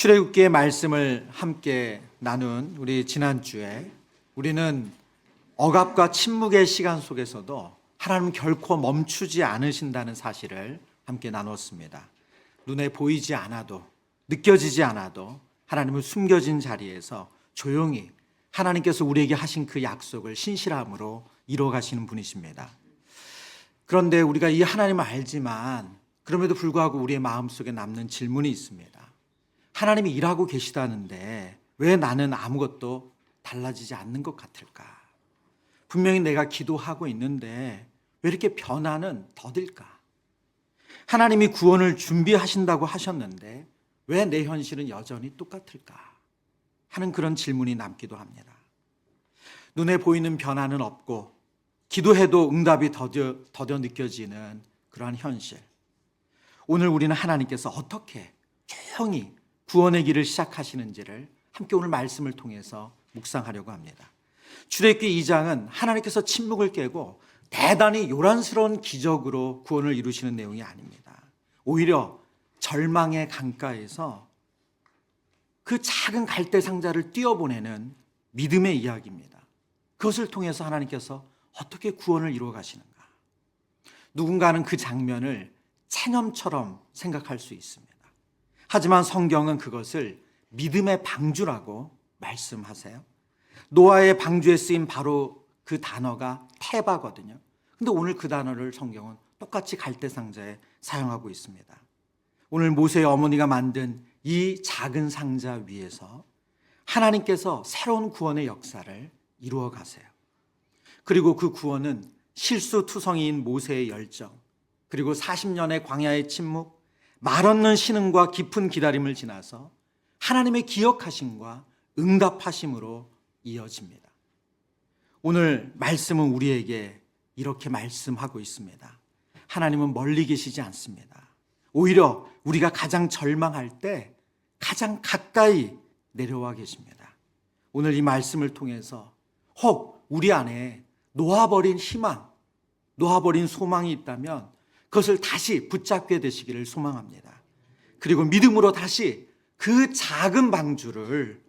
출애굽기의 말씀을 함께 나눈 우리 지난주에 우리는 억압과 침묵의 시간 속에서도 하나님 결코 멈추지 않으신다는 사실을 함께 나눴습니다. 눈에 보이지 않아도 느껴지지 않아도 하나님은 숨겨진 자리에서 조용히 하나님께서 우리에게 하신 그 약속을 신실함으로 이루어 가시는 분이십니다. 그런데 우리가 이 하나님을 알지만 그럼에도 불구하고 우리의 마음속에 남는 질문이 있습니다. 하나님이 일하고 계시다는데 왜 나는 아무것도 달라지지 않는 것 같을까? 분명히 내가 기도하고 있는데 왜 이렇게 변화는 더딜까? 하나님이 구원을 준비하신다고 하셨는데 왜 내 현실은 여전히 똑같을까? 하는 그런 질문이 남기도 합니다. 눈에 보이는 변화는 없고 기도해도 응답이 더뎌, 더뎌 느껴지는 그러한 현실. 오늘 우리는 하나님께서 어떻게 조용히 구원의 길을 시작하시는지를 함께 오늘 말씀을 통해서 묵상하려고 합니다. 출애굽기 2장은 하나님께서 침묵을 깨고 대단히 요란스러운 기적으로 구원을 이루시는 내용이 아닙니다. 오히려 절망의 강가에서 그 작은 갈대 상자를 띄어보내는 믿음의 이야기입니다. 그것을 통해서 하나님께서 어떻게 구원을 이루어 가시는가? 누군가는 그 장면을 체념처럼 생각할 수 있습니다. 하지만 성경은 그것을 믿음의 방주라고 말씀하세요. 노아의 방주에 쓰인 바로 그 단어가 테바거든요. 근데 오늘 그 단어를 성경은 똑같이 갈대 상자에 사용하고 있습니다. 오늘 모세의 어머니가 만든 이 작은 상자 위에서 하나님께서 새로운 구원의 역사를 이루어 가세요. 그리고 그 구원은 실수투성이인 모세의 열정, 그리고 40년의 광야의 침묵, 말 없는 신음과 깊은 기다림을 지나서 하나님의 기억하심과 응답하심으로 이어집니다. 오늘 말씀은 우리에게 이렇게 말씀하고 있습니다. 하나님은 멀리 계시지 않습니다. 오히려 우리가 가장 절망할 때 가장 가까이 내려와 계십니다. 오늘 이 말씀을 통해서 혹 우리 안에 놓아버린 희망, 놓아버린 소망이 있다면 그것을 다시 붙잡게 되시기를 소망합니다. 그리고 믿음으로 다시 그 작은 방주를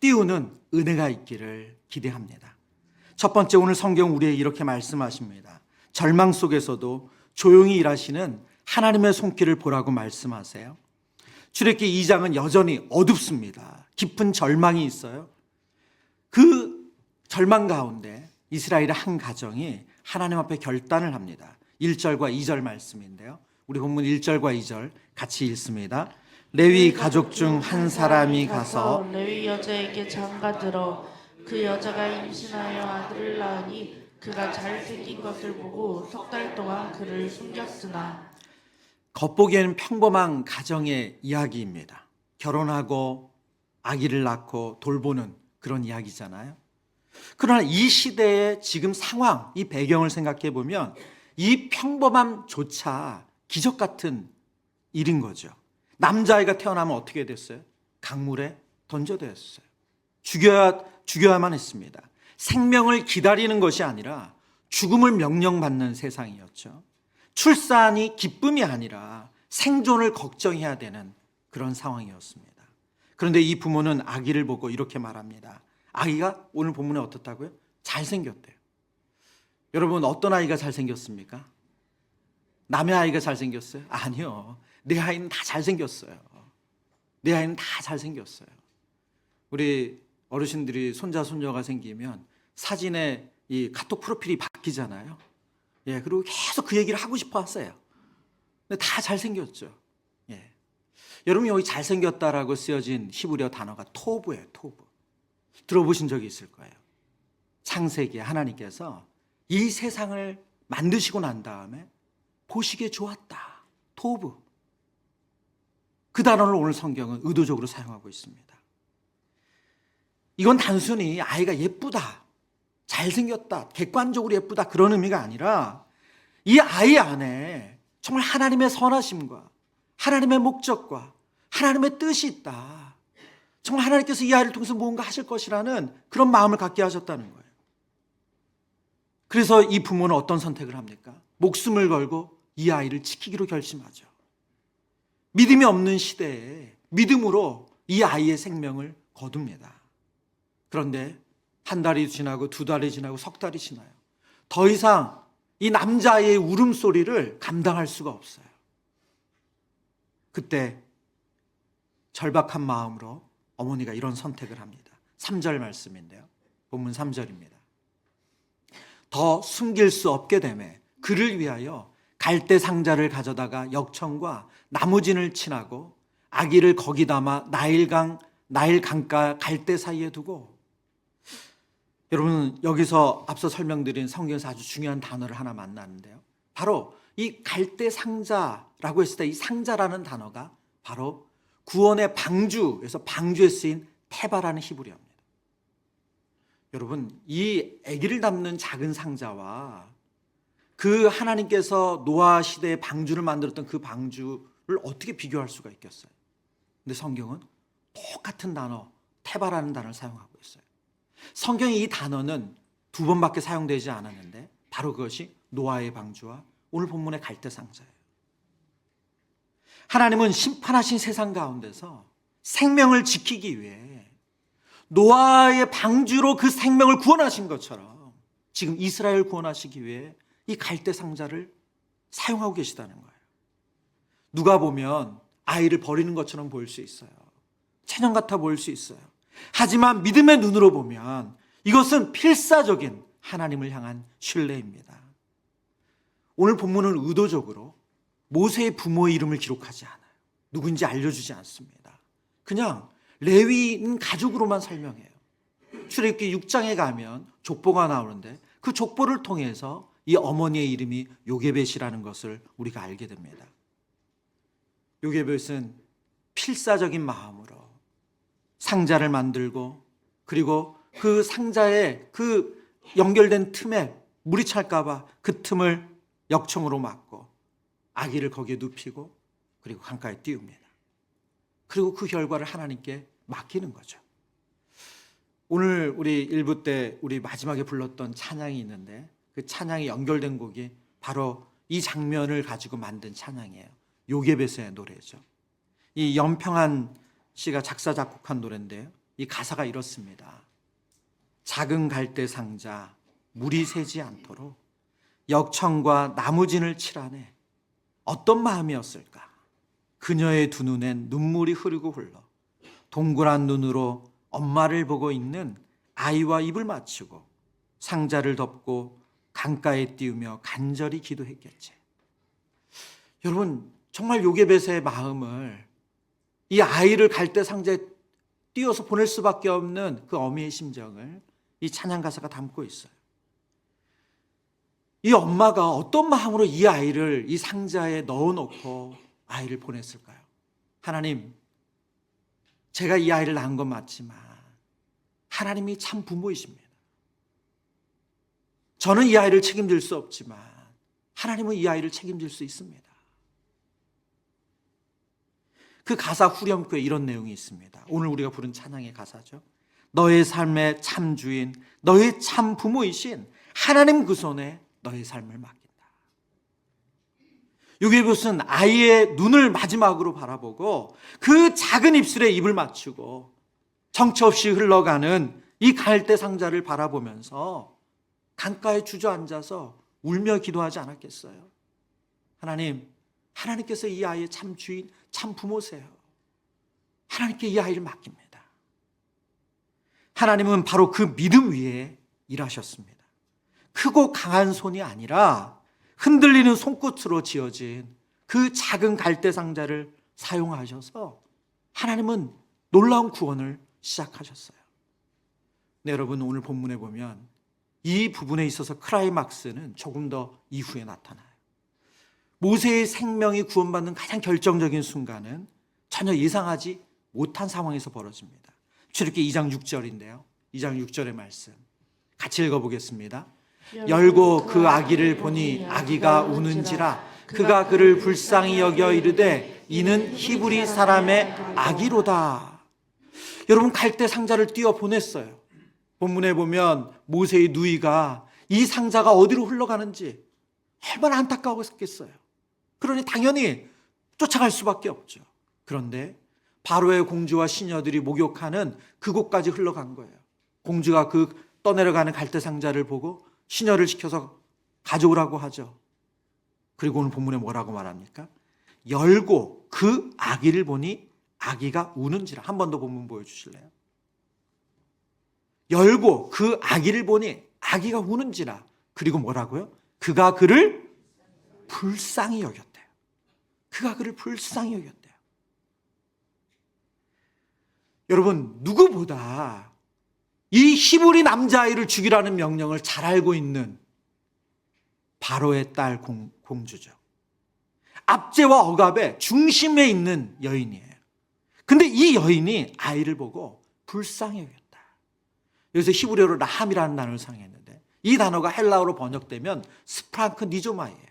띄우는 은혜가 있기를 기대합니다. 첫 번째 오늘 성경 우리에게 이렇게 말씀하십니다. 절망 속에서도 조용히 일하시는 하나님의 손길을 보라고 말씀하세요. 출애굽기 2장은 여전히 어둡습니다. 깊은 절망이 있어요. 그 절망 가운데 이스라엘의 한 가정이 하나님 앞에 결단을 합니다. 1절과 2절 말씀인데요. 우리 본문 1절과 2절 같이 읽습니다. 레위 가족 중 한 사람이 가서 레위 여자에게 장가 들어 그 여자가 임신하여 아들을 낳으니 그가 잘생긴 것을 보고 석 달 동안 그를 숨겼으나 겉보기에는 평범한 가정의 이야기입니다. 결혼하고 아기를 낳고 돌보는 그런 이야기잖아요. 그러나 이 시대의 지금 상황, 이 배경을 생각해 보면 이 평범함조차 기적 같은 일인 거죠. 남자아이가 태어나면 어떻게 됐어요? 강물에 던져졌어요. 죽여야, 죽여야만 했습니다. 생명을 기다리는 것이 아니라 죽음을 명령받는 세상이었죠. 출산이 기쁨이 아니라 생존을 걱정해야 되는 그런 상황이었습니다. 그런데 이 부모는 아기를 보고 이렇게 말합니다. 아기가 오늘 본문에 어떻다고요? 잘생겼대요. 여러분 어떤 아이가 잘생겼습니까? 남의 아이가 잘생겼어요? 아니요. 내 아이는 다 잘생겼어요. 내 아이는 다 잘생겼어요. 우리 어르신들이 손자 손녀가 생기면 사진에 이 카톡 프로필이 바뀌잖아요. 예, 그리고 계속 그 얘기를 하고 싶어 하세요. 근데 다 잘생겼죠. 예. 여러분 여기 잘생겼다라고 쓰여진 히브리어 단어가 토브예요, 토브. 들어보신 적이 있을 거예요. 창세기에 하나님께서 이 세상을 만드시고 난 다음에 보시기에 좋았다. 토브. 그 단어를 오늘 성경은 의도적으로 사용하고 있습니다. 이건 단순히 아이가 예쁘다, 잘생겼다, 객관적으로 예쁘다 그런 의미가 아니라 이 아이 안에 정말 하나님의 선하심과 하나님의 목적과 하나님의 뜻이 있다. 정말 하나님께서 이 아이를 통해서 무언가 하실 것이라는 그런 마음을 갖게 하셨다는 거예요. 그래서 이 부모는 어떤 선택을 합니까? 목숨을 걸고 이 아이를 지키기로 결심하죠. 믿음이 없는 시대에 믿음으로 이 아이의 생명을 거둡니다. 그런데 한 달이 지나고 두 달이 지나고 석 달이 지나요. 더 이상 이 남자아이의 울음소리를 감당할 수가 없어요. 그때 절박한 마음으로 어머니가 이런 선택을 합니다. 3절 말씀인데요. 본문 3절입니다. 더 숨길 수 없게 되매 그를 위하여 갈대 상자를 가져다가 역청과 나무진을 친하고 아기를 거기 담아 나일강 나일 강가 갈대 사이에 두고 여러분 여기서 앞서 설명드린 성경에서 아주 중요한 단어를 하나 만나는데요. 바로 이 갈대 상자라고 했을 때 이 상자라는 단어가 바로 구원의 방주에서 방주에 쓰인 테바라는 히브리어입니다. 여러분 이 아기를 담는 작은 상자와 그 하나님께서 노아 시대의 방주를 만들었던 그 방주를 어떻게 비교할 수가 있겠어요? 근데 성경은 똑같은 단어 테바라는 단어를 사용하고 있어요. 성경의 이 단어는 두 번밖에 사용되지 않았는데 바로 그것이 노아의 방주와 오늘 본문의 갈대 상자예요. 하나님은 심판하신 세상 가운데서 생명을 지키기 위해 노아의 방주로 그 생명을 구원하신 것처럼 지금 이스라엘 구원하시기 위해 이 갈대 상자를 사용하고 계시다는 거예요. 누가 보면 아이를 버리는 것처럼 보일 수 있어요. 체념 같아 보일 수 있어요. 하지만 믿음의 눈으로 보면 이것은 필사적인 하나님을 향한 신뢰입니다. 오늘 본문은 의도적으로 모세의 부모의 이름을 기록하지 않아요. 누군지 알려주지 않습니다. 그냥 레위인 가족으로만 설명해요. 출애굽기 6장에 가면 족보가 나오는데 그 족보를 통해서 이 어머니의 이름이 요게벳이라는 것을 우리가 알게 됩니다. 요게벳은 필사적인 마음으로 상자를 만들고 그리고 그 상자에 그 연결된 틈에 물이 찰까봐 그 틈을 역청으로 막고 아기를 거기에 눕히고 그리고 강가에 띄웁니다. 그리고 그 결과를 하나님께 맡기는 거죠. 오늘 우리 일부 때 우리 마지막에 불렀던 찬양이 있는데 그 찬양이 연결된 곡이 바로 이 장면을 가지고 만든 찬양이에요. 요게벳의 노래죠. 이 연평한 씨가 작사 작곡한 노래인데요. 이 가사가 이렇습니다. 작은 갈대 상자 물이 새지 않도록 역청과 나무진을 칠하네. 어떤 마음이었을까? 그녀의 두 눈엔 눈물이 흐르고 흘러 동그란 눈으로 엄마를 보고 있는 아이와 입을 맞추고 상자를 덮고 강가에 띄우며 간절히 기도했겠지. 여러분 정말 요게벳의 마음을 이 아이를 갈대 상자에 띄워서 보낼 수밖에 없는 그 어미의 심정을 이 찬양 가사가 담고 있어요. 이 엄마가 어떤 마음으로 이 아이를 이 상자에 넣어놓고 아이를 보냈을까요? 하나님, 제가 이 아이를 낳은 건 맞지만 하나님이 참 부모이십니다. 저는 이 아이를 책임질 수 없지만 하나님은 이 아이를 책임질 수 있습니다. 그 가사 후렴구에 이런 내용이 있습니다. 오늘 우리가 부른 찬양의 가사죠. 너의 삶의 참 주인, 너의 참 부모이신 하나님 그 손에 너의 삶을 맡긴다. 이게 무슨 아이의 눈을 마지막으로 바라보고 그 작은 입술에 입을 맞추고 정처 없이 흘러가는 이 갈대 상자를 바라보면서 강가에 주저앉아서 울며 기도하지 않았겠어요? 하나님, 하나님께서 이 아이의 참 주인, 참 부모세요. 하나님께 이 아이를 맡깁니다. 하나님은 바로 그 믿음 위에 일하셨습니다. 크고 강한 손이 아니라 흔들리는 손끝으로 지어진 그 작은 갈대 상자를 사용하셔서 하나님은 놀라운 구원을 시작하셨어요. 네, 여러분 오늘 본문에 보면 이 부분에 있어서 크라이막스는 조금 더 이후에 나타나요. 모세의 생명이 구원받는 가장 결정적인 순간은 전혀 예상하지 못한 상황에서 벌어집니다. 출애굽기 2장 6절인데요. 2장 6절의 말씀 같이 읽어보겠습니다. 열고 그 아기를 보니 아기가 우는지라 그가 그를 불쌍히 여겨 이르되 이는 히브리 사람의 아기로다. 여러분 갈대 상자를 띄워 보냈어요. 본문에 보면 모세의 누이가 이 상자가 어디로 흘러가는지 얼마나 안타까웠겠어요. 그러니 당연히 쫓아갈 수밖에 없죠. 그런데 바로의 공주와 시녀들이 목욕하는 그곳까지 흘러간 거예요. 공주가 그 떠내려가는 갈대 상자를 보고 시녀를 시켜서 가져오라고 하죠. 그리고 오늘 본문에 뭐라고 말합니까? 열고 그 아기를 보니 아기가 우는지라 한 번 더 본문 보여주실래요? 열고 그 아기를 보니 아기가 우는지라 그리고 뭐라고요? 그가 그를 불쌍히 여겼대요. 그가 그를 불쌍히 여겼대요. 여러분 누구보다 이 히브리 남자아이를 죽이라는 명령을 잘 알고 있는 바로의 딸 공, 공주죠. 압제와 억압의 중심에 있는 여인이에요. 근데 이 여인이 아이를 보고 불쌍히 여겼다. 여기서 히브리어로 라함이라는 단어를 사용했는데 이 단어가 헬라어로 번역되면 스프랑크 니조마이에요.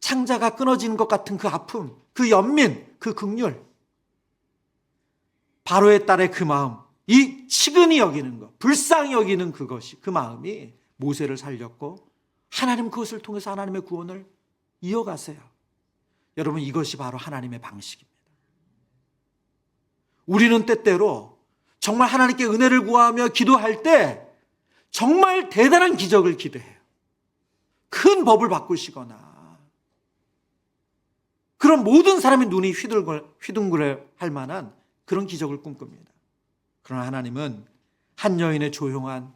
창자가 끊어지는 것 같은 그 아픔, 그 연민, 그 극률. 바로의 딸의 그 마음, 이 치근히 여기는 것, 불쌍히 여기는 그것이 그 마음이 모세를 살렸고 하나님 그것을 통해서 하나님의 구원을 이어가세요. 여러분 이것이 바로 하나님의 방식입니다. 우리는 때때로 정말 하나님께 은혜를 구하며 기도할 때 정말 대단한 기적을 기대해요. 큰 법을 바꾸시거나 그런 모든 사람의 눈이 휘둥그레 할 만한 그런 기적을 꿈꿉니다. 그러나 하나님은 한 여인의 조용한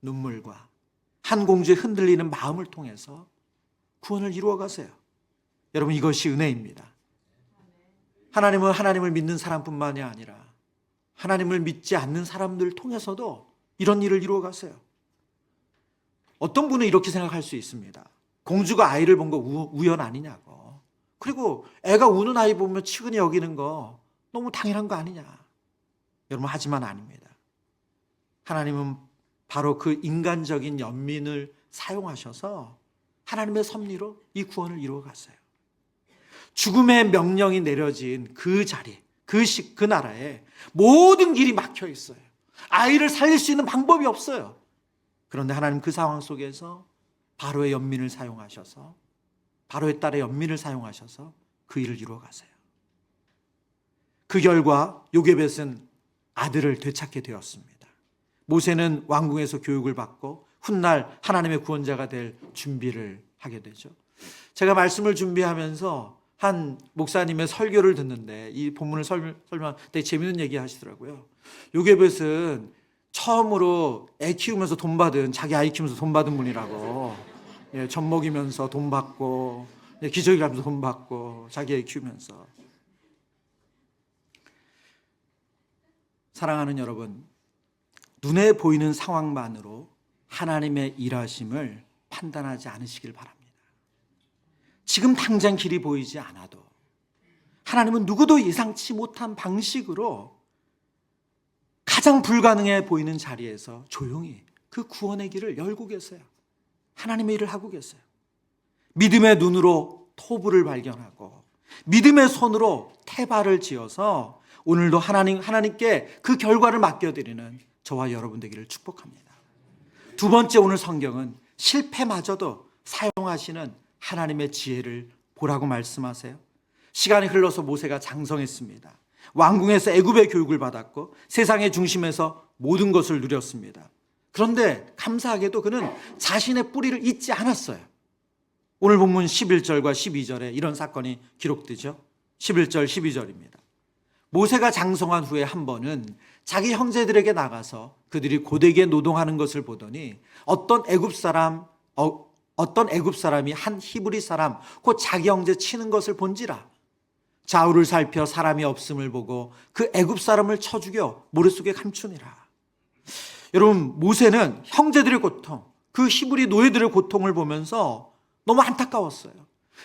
눈물과 한 공주의 흔들리는 마음을 통해서 구원을 이루어 가세요. 여러분 이것이 은혜입니다. 하나님은 하나님을 믿는 사람뿐만이 아니라 하나님을 믿지 않는 사람들 통해서도 이런 일을 이루어 가세요. 어떤 분은 이렇게 생각할 수 있습니다. 공주가 아이를 본 거 우연 아니냐고. 그리고 애가 우는 아이 보면 치근히 여기는 거 너무 당연한 거 아니냐. 여러분 하지만 아닙니다. 하나님은 바로 그 인간적인 연민을 사용하셔서 하나님의 섭리로 이 구원을 이루어 갔어요. 죽음의 명령이 내려진 그 자리, 그 시, 그 나라에 모든 길이 막혀 있어요. 아이를 살릴 수 있는 방법이 없어요. 그런데 하나님 그 상황 속에서 바로의 연민을 사용하셔서 바로의 딸의 연민을 사용하셔서 그 일을 이루어 가세요. 그 결과 요게벳은 아들을 되찾게 되었습니다. 모세는 왕궁에서 교육을 받고 훗날 하나님의 구원자가 될 준비를 하게 되죠. 제가 말씀을 준비하면서 한 목사님의 설교를 듣는데 이 본문을 설, 설명 되게 재밌는 얘기 하시더라고요. 요게벳은 처음으로 애 키우면서 돈 받은 자기 아이 키우면서 돈 받은 분이라고 예, 젖 먹이면서 돈 받고 예, 기저귀 가면서 돈 받고 자기 애 키우면서 사랑하는 여러분 눈에 보이는 상황만으로 하나님의 일하심을 판단하지 않으시길 바랍니다. 지금 당장 길이 보이지 않아도 하나님은 누구도 예상치 못한 방식으로 가장 불가능해 보이는 자리에서 조용히 그 구원의 길을 열고 계세요. 하나님의 일을 하고 계세요. 믿음의 눈으로 토부를 발견하고 믿음의 손으로 태발을 지어서 오늘도 하나님 하나님께 그 결과를 맡겨 드리는 저와 여러분 되기를 축복합니다. 두 번째 오늘 성경은 실패마저도 사용하시는 하나님의 지혜를 보라고 말씀하세요. 시간이 흘러서 모세가 장성했습니다. 왕궁에서 애굽의 교육을 받았고 세상의 중심에서 모든 것을 누렸습니다. 그런데 감사하게도 그는 자신의 뿌리를 잊지 않았어요. 오늘 본문 11절과 12절에 이런 사건이 기록되죠. 11절, 12절입니다. 모세가 장성한 후에 한 번은 자기 형제들에게 나가서 그들이 고되게 노동하는 것을 보더니 어떤 애굽 사람 어, 어떤 애굽 사람이 한 히브리 사람 곧 자기 형제 치는 것을 본지라 좌우를 살펴 사람이 없음을 보고 그 애굽 사람을 쳐 죽여 머릿속에 감추니라. 여러분 모세는 형제들의 고통, 그 히브리 노예들의 고통을 보면서 너무 안타까웠어요.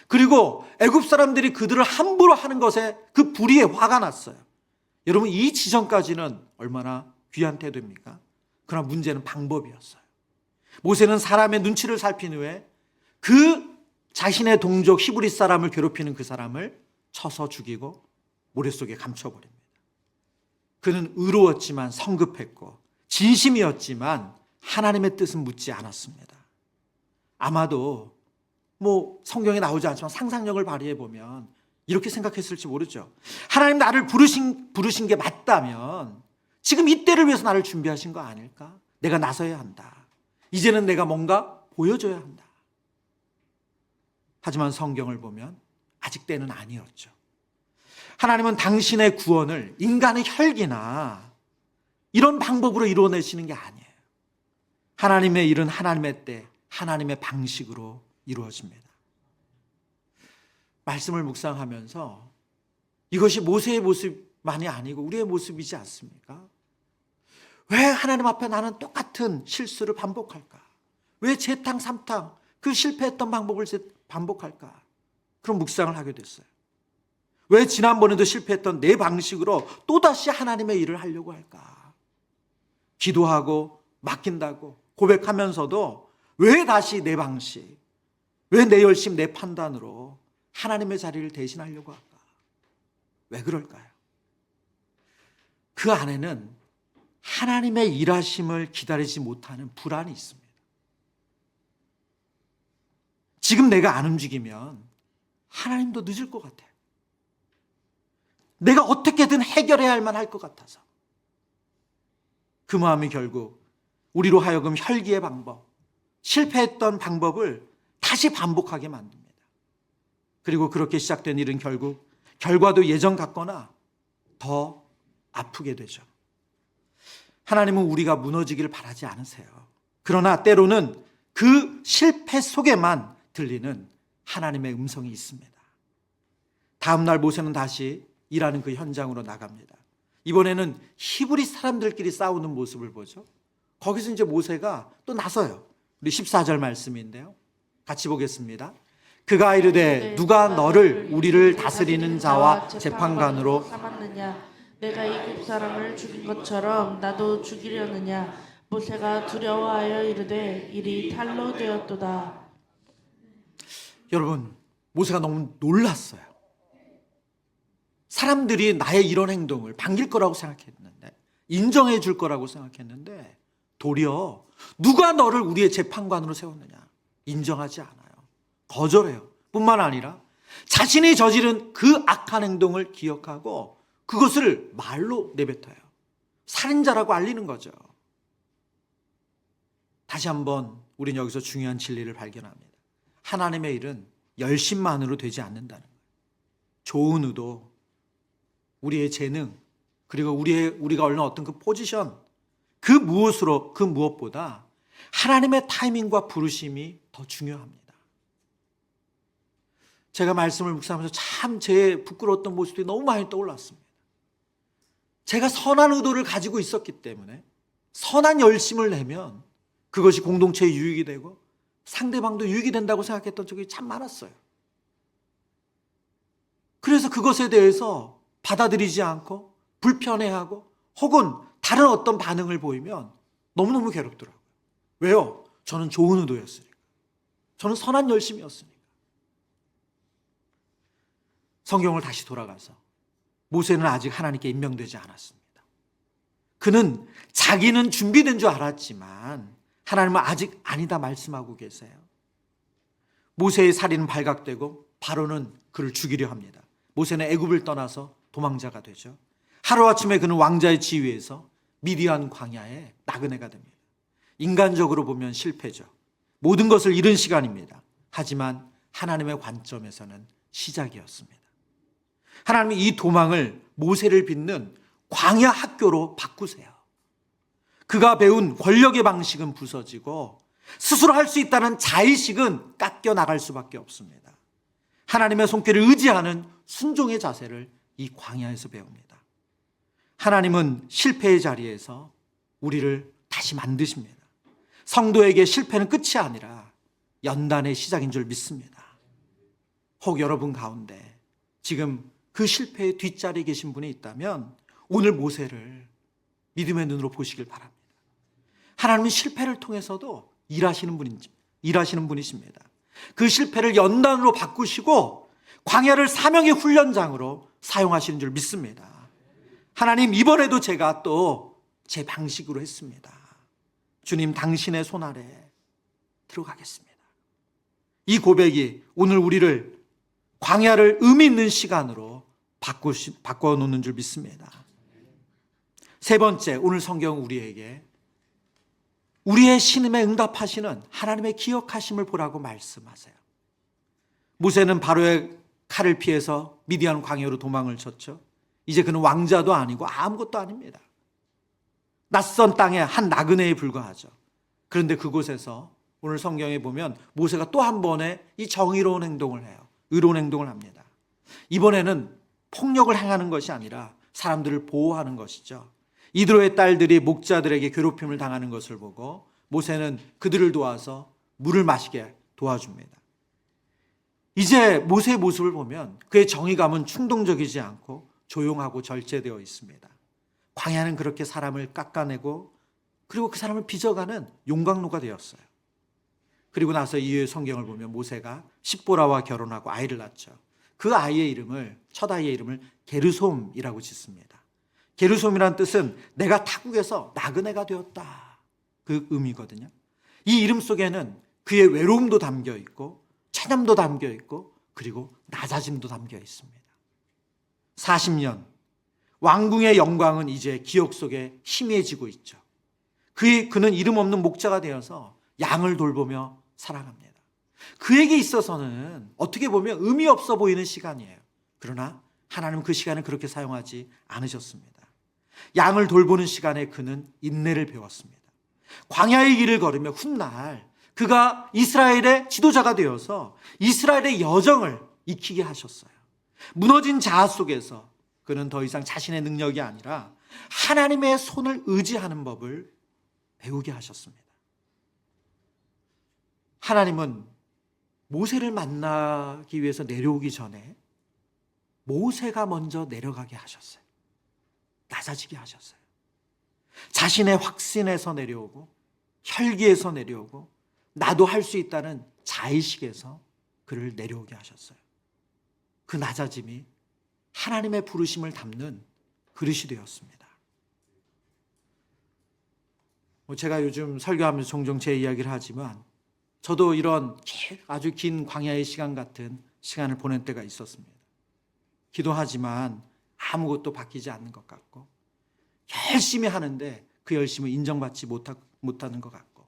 그리고 애굽 사람들이 그들을 함부로 하는 것에 그 불의에 화가 났어요. 여러분 이 지점까지는 얼마나 귀한 태도입니까? 그러나 문제는 방법이었어요. 모세는 사람의 눈치를 살핀 후에 그 자신의 동족 히브리 사람을 괴롭히는 그 사람을 쳐서 죽이고 모래속에 감춰버립니다. 그는 의로웠지만 성급했고 진심이었지만 하나님의 뜻은 묻지 않았습니다. 아마도 뭐 성경에 나오지 않지만 상상력을 발휘해 보면 이렇게 생각했을지 모르죠. 하나님 나를 부르신, 부르신 게 맞다면 지금 이때를 위해서 나를 준비하신 거 아닐까? 내가 나서야 한다. 이제는 내가 뭔가 보여줘야 한다. 하지만 성경을 보면 아직 때는 아니었죠. 하나님은 당신의 구원을 인간의 혈기나 이런 방법으로 이루어내시는 게 아니에요. 하나님의 일은 하나님의 때, 하나님의 방식으로 이루어집니다. 말씀을 묵상하면서 이것이 모세의 모습만이 아니고 우리의 모습이지 않습니까? 왜 하나님 앞에 나는 똑같은 실수를 반복할까? 왜 재탕, 삼탕, 그 실패했던 방법을 재- 반복할까? 그런 묵상을 하게 됐어요. 왜 지난번에도 실패했던 내 방식으로 또다시 하나님의 일을 하려고 할까? 기도하고 맡긴다고 고백하면서도 왜 다시 내 방식, 왜 내 열심, 내 판단으로 하나님의 자리를 대신하려고 할까? 왜 그럴까요? 그 안에는 하나님의 일하심을 기다리지 못하는 불안이 있습니다. 지금 내가 안 움직이면 하나님도 늦을 것 같아요. 내가 어떻게든 해결해야 할 만할 것 같아서. 그 마음이 결국 우리로 하여금 혈기의 방법, 실패했던 방법을 다시 반복하게 만듭니다. 그리고 그렇게 시작된 일은 결국 결과도 예전 같거나 더 아프게 되죠. 하나님은 우리가 무너지기를 바라지 않으세요. 그러나 때로는 그 실패 속에만 들리는 하나님의 음성이 있습니다. 다음날 모세는 다시 일하는 그 현장으로 나갑니다. 이번에는 히브리 사람들끼리 싸우는 모습을 보죠. 거기서 이제 모세가 또 나서요. 우리 14절 말씀인데요. 같이 보겠습니다. 그가 이르되 누가 너를 우리를 다스리는 자와 재판관으로 삼았느냐 내가 이집 사람을 죽인 것처럼 나도 죽이려느냐 모세가 두려워하여 이르되 일이 탈로 되었도다 여러분 모세가 너무 놀랐어요. 사람들이 나의 이런 행동을 반길 거라고 생각했는데 인정해 줄 거라고 생각했는데 도리어 누가 너를 우리의 재판관으로 세웠느냐 인정하지 않아요. 거절해요. 뿐만 아니라 자신이 저지른 그 악한 행동을 기억하고 그것을 말로 내뱉어요. 살인자라고 알리는 거죠. 다시 한번 우리는 여기서 중요한 진리를 발견합니다. 하나님의 일은 열심만으로 되지 않는다는 거예요. 좋은 의도, 우리의 재능, 그리고 우리의 우리가 얻는 어떤 그 포지션, 그 무엇으로 그 무엇보다 하나님의 타이밍과 부르심이 더 중요합니다. 제가 말씀을 묵상하면서 참 제 부끄러웠던 모습들이 너무 많이 떠올랐습니다. 제가 선한 의도를 가지고 있었기 때문에 선한 열심을 내면 그것이 공동체에 유익이 되고 상대방도 유익이 된다고 생각했던 적이 참 많았어요. 그래서 그것에 대해서 받아들이지 않고 불편해하고 혹은 다른 어떤 반응을 보이면 너무너무 괴롭더라고요. 왜요? 저는 좋은 의도였으니까. 저는 선한 열심이었으니까. 성경을 다시 돌아가서 모세는 아직 하나님께 임명되지 않았습니다. 그는 자기는 준비된 줄 알았지만 하나님은 아직 아니다 말씀하고 계세요. 모세의 살인은 발각되고 바로는 그를 죽이려 합니다. 모세는 애굽을 떠나서 도망자가 되죠. 하루아침에 그는 왕자의 지위에서 미디안 광야에 나그네가 됩니다. 인간적으로 보면 실패죠. 모든 것을 잃은 시간입니다. 하지만 하나님의 관점에서는 시작이었습니다. 하나님이 이 도망을 모세를 빚는 광야 학교로 바꾸세요. 그가 배운 권력의 방식은 부서지고 스스로 할 수 있다는 자의식은 깎여 나갈 수밖에 없습니다. 하나님의 손길을 의지하는 순종의 자세를 이 광야에서 배웁니다. 하나님은 실패의 자리에서 우리를 다시 만드십니다. 성도에게 실패는 끝이 아니라 연단의 시작인 줄 믿습니다. 혹 여러분 가운데 지금 그 실패의 뒷자리에 계신 분이 있다면 오늘 모세를 믿음의 눈으로 보시길 바랍니다. 하나님은 실패를 통해서도 일하시는 분인 일하시는 분이십니다. 그 실패를 연단으로 바꾸시고 광야를 사명의 훈련장으로 사용하시는 줄 믿습니다. 하나님 이번에도 제가 또 제 방식으로 했습니다. 주님 당신의 손 아래 들어가겠습니다. 이 고백이 오늘 우리를 광야를 의미 있는 시간으로 바꾸, 바꿔 놓는 줄 믿습니다. 세 번째, 오늘 성경 우리에게 우리의 신음에 응답하시는 하나님의 기억하심을 보라고 말씀하세요. 모세는 바로의 칼을 피해서 미디안 광야로 도망을 쳤죠. 이제 그는 왕자도 아니고 아무것도 아닙니다. 낯선 땅의 한 나그네에 불과하죠. 그런데 그곳에서 오늘 성경에 보면 모세가 또 한 번의 이 정의로운 행동을 해요. 의로운 행동을 합니다. 이번에는 폭력을 행하는 것이 아니라 사람들을 보호하는 것이죠. 이드로의 딸들이 목자들에게 괴롭힘을 당하는 것을 보고 모세는 그들을 도와서 물을 마시게 도와줍니다. 이제 모세의 모습을 보면 그의 정의감은 충동적이지 않고 조용하고 절제되어 있습니다. 광야는 그렇게 사람을 깎아내고 그리고 그 사람을 빚어가는 용광로가 되었어요. 그리고 나서 이후의 성경을 보면 모세가 십보라와 결혼하고 아이를 낳죠. 그 아이의 이름을 첫 아이의 이름을 게르솜이라고 짓습니다. 게르솜이란 뜻은 내가 타국에서 나그네가 되었다. 그 의미거든요. 이 이름 속에는 그의 외로움도 담겨 있고 찬양도 담겨 있고 그리고 낮아짐도 담겨 있습니다. 40년 왕궁의 영광은 이제 기억 속에 희미해지고 있죠. 그 그는 이름 없는 목자가 되어서 양을 돌보며 살아갑니다. 그에게 있어서는 어떻게 보면 의미 없어 보이는 시간이에요. 그러나 하나님은 그 시간을 그렇게 사용하지 않으셨습니다. 양을 돌보는 시간에 그는 인내를 배웠습니다. 광야의 길을 걸으며 훗날 그가 이스라엘의 지도자가 되어서 이스라엘의 여정을 익히게 하셨어요. 무너진 자아 속에서 그는 더 이상 자신의 능력이 아니라 하나님의 손을 의지하는 법을 배우게 하셨습니다. 하나님은 모세를 만나기 위해서 내려오기 전에 모세가 먼저 내려가게 하셨어요. 낮아지게 하셨어요. 자신의 확신에서 내려오고 혈기에서 내려오고 나도 할 수 있다는 자의식에서 그를 내려오게 하셨어요. 그 낮아짐이 하나님의 부르심을 담는 그릇이 되었습니다. 뭐 제가 요즘 설교하면서 종종 제 이야기를 하지만 저도 이런 기- 아주 긴 광야의 시간 같은 시간을 보낸 때가 있었습니다. 기도하지만 아무것도 바뀌지 않는 것 같고 열심히 하는데 그 열심을 인정받지 못하, 못하는 것 같고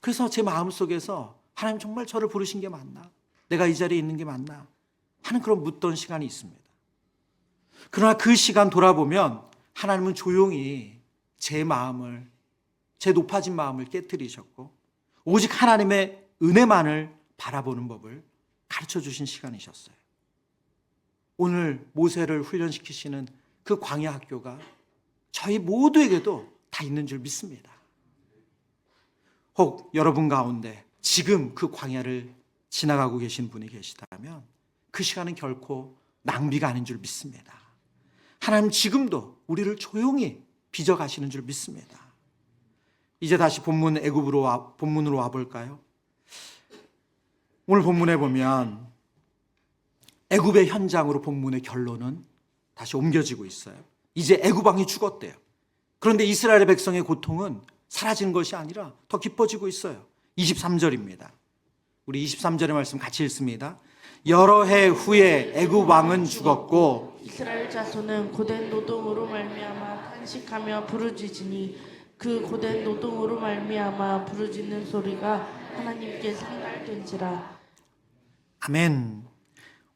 그래서 제 마음속에서 하나님 정말 저를 부르신 게 맞나? 내가 이 자리에 있는 게 맞나? 하는 그런 묻던 시간이 있습니다. 그러나 그 시간 돌아보면 하나님은 조용히 제 마음을 제 높아진 마음을 깨뜨리셨고 오직 하나님의 은혜만을 바라보는 법을 가르쳐 주신 시간이셨어요. 오늘 모세를 훈련시키시는 그 광야 학교가 저희 모두에게도 다 있는 줄 믿습니다. 혹 여러분 가운데 지금 그 광야를 지나가고 계신 분이 계시다면 그 시간은 결코 낭비가 아닌 줄 믿습니다. 하나님 지금도 우리를 조용히 빚어 가시는 줄 믿습니다. 이제 다시 본문 애굽으로 와, 본문으로 와 볼까요? 오늘 본문에 보면 애굽의 현장으로 본문의 결론은 다시 옮겨지고 있어요. 이제 애굽 왕이 죽었대요. 그런데 이스라엘의 백성의 고통은 사라진 것이 아니라 더 깊어지고 있어요. 23절입니다. 우리 23절의 말씀 같이 읽습니다. 여러 해 후에 애굽 왕은 죽었고 이스라엘 자손은 고된 노동으로 말미암아 탄식하며 부르짖으니 그 고된 노동으로 말미암아 부르짖는 소리가 하나님께 상달된지라 아멘.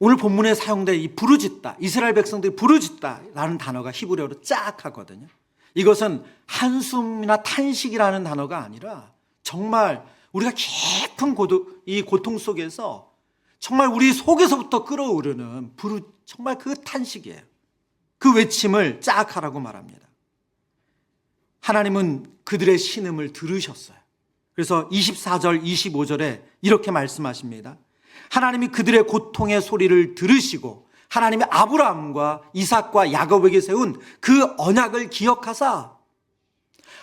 오늘 본문에 사용된 이 부르짖다, 이스라엘 백성들이 부르짖다라는 단어가 히브리어로 짝 하거든요. 이것은 한숨이나 탄식이라는 단어가 아니라 정말 우리가 깊은 고도, 이 고통 속에서 정말 우리 속에서부터 끓어오르는 부르, 정말 그 탄식이에요. 그 외침을 짝하라고 말합니다. 하나님은 그들의 신음을 들으셨어요. 그래서 24절, 25절에 이렇게 말씀하십니다. 하나님이 그들의 고통의 소리를 들으시고 하나님이 아브라함과 이삭과 야곱에게 세운 그 언약을 기억하사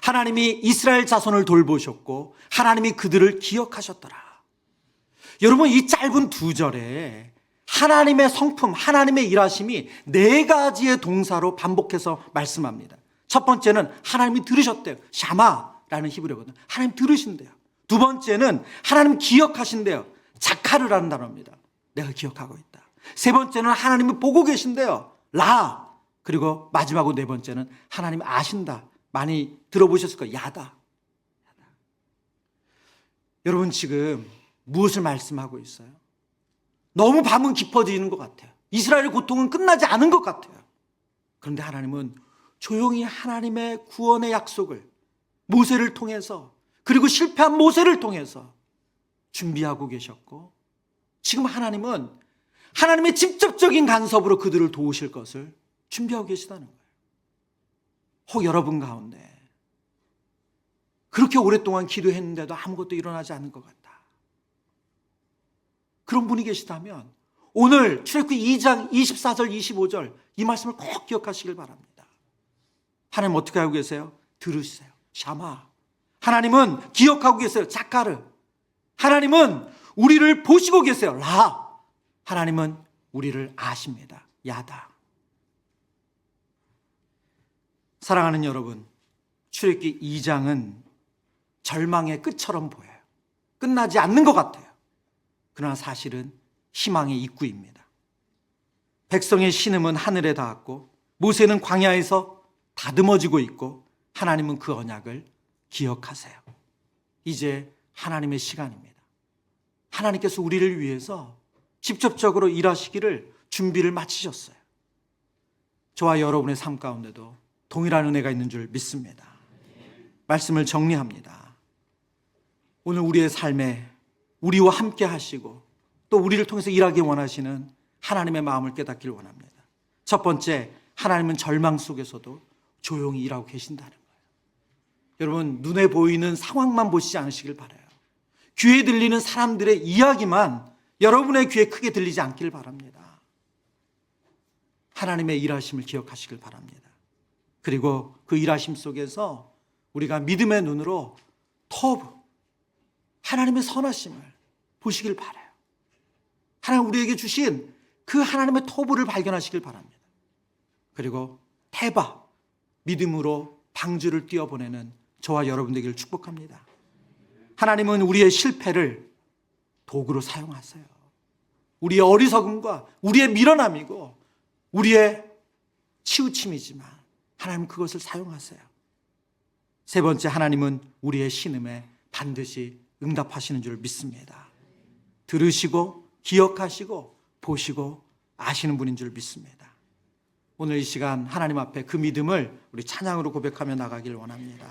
하나님이 이스라엘 자손을 돌보셨고 하나님이 그들을 기억하셨더라. 여러분 이 짧은 두 절에 하나님의 성품, 하나님의 일하심이 네 가지의 동사로 반복해서 말씀합니다. 첫 번째는 하나님이 들으셨대요. 샤마라는 히브리어거든요. 하나님 들으신대요. 두 번째는 하나님 기억하신대요. 자카르라는 단어입니다. 내가 기억하고 있다. 세 번째는 하나님이 보고 계신데요. 라. 그리고 마지막으로 네 번째는 하나님 아신다. 많이 들어보셨을 거예요. 야다. 야다. 여러분 지금 무엇을 말씀하고 있어요? 너무 밤은 깊어지는 것 같아요. 이스라엘의 고통은 끝나지 않은 것 같아요. 그런데 하나님은 조용히 하나님의 구원의 약속을 모세를 통해서 그리고 실패한 모세를 통해서 준비하고 계셨고 지금 하나님은 하나님의 직접적인 간섭으로 그들을 도우실 것을 준비하고 계시다는 거예요. 혹 여러분 가운데 그렇게 오랫동안 기도했는데도 아무것도 일어나지 않는 것 같다. 그런 분이 계시다면 오늘 출애굽기 2장 24절 25절 이 말씀을 꼭 기억하시길 바랍니다. 하나님 어떻게 하고 계세요? 들으세요. 샤마. 하나님은 기억하고 계세요. 자카르. 하나님은 우리를 보시고 계세요. 라. 하나님은 우리를 아십니다. 야다. 사랑하는 여러분, 출애굽기 2장은 절망의 끝처럼 보여요. 끝나지 않는 것 같아요. 그러나 사실은 희망의 입구입니다. 백성의 신음은 하늘에 닿았고 모세는 광야에서 다듬어지고 있고 하나님은 그 언약을 기억하세요. 이제 하나님의 시간입니다. 하나님께서 우리를 위해서 직접적으로 일하시기를 준비를 마치셨어요. 저와 여러분의 삶 가운데도 동일한 은혜가 있는 줄 믿습니다. 말씀을 정리합니다. 오늘 우리의 삶에 우리와 함께 하시고 또 우리를 통해서 일하기 원하시는 하나님의 마음을 깨닫기를 원합니다. 첫 번째, 하나님은 절망 속에서도 조용히 일하고 계신다는 거예요. 여러분, 눈에 보이는 상황만 보시지 않으시길 바라요. 귀에 들리는 사람들의 이야기만 여러분의 귀에 크게 들리지 않기를 바랍니다. 하나님의 일하심을 기억하시길 바랍니다. 그리고 그 일하심 속에서 우리가 믿음의 눈으로 터브, 하나님의 선하심을 보시길 바라요. 하나님 우리에게 주신 그 하나님의 토부를 발견하시길 바랍니다. 그리고 태바, 믿음으로 방주를 뛰어보내는 저와 여러분 되기를 축복합니다. 하나님은 우리의 실패를 도구로 사용하세요. 우리의 어리석음과 우리의 미련함이고 우리의 치우침이지만 하나님 그것을 사용하세요. 세 번째 하나님은 우리의 신음에 반드시 응답하시는 줄 믿습니다. 들으시고 기억하시고 보시고 아시는 분인 줄 믿습니다. 오늘 이 시간 하나님 앞에 그 믿음을 우리 찬양으로 고백하며 나가길 원합니다.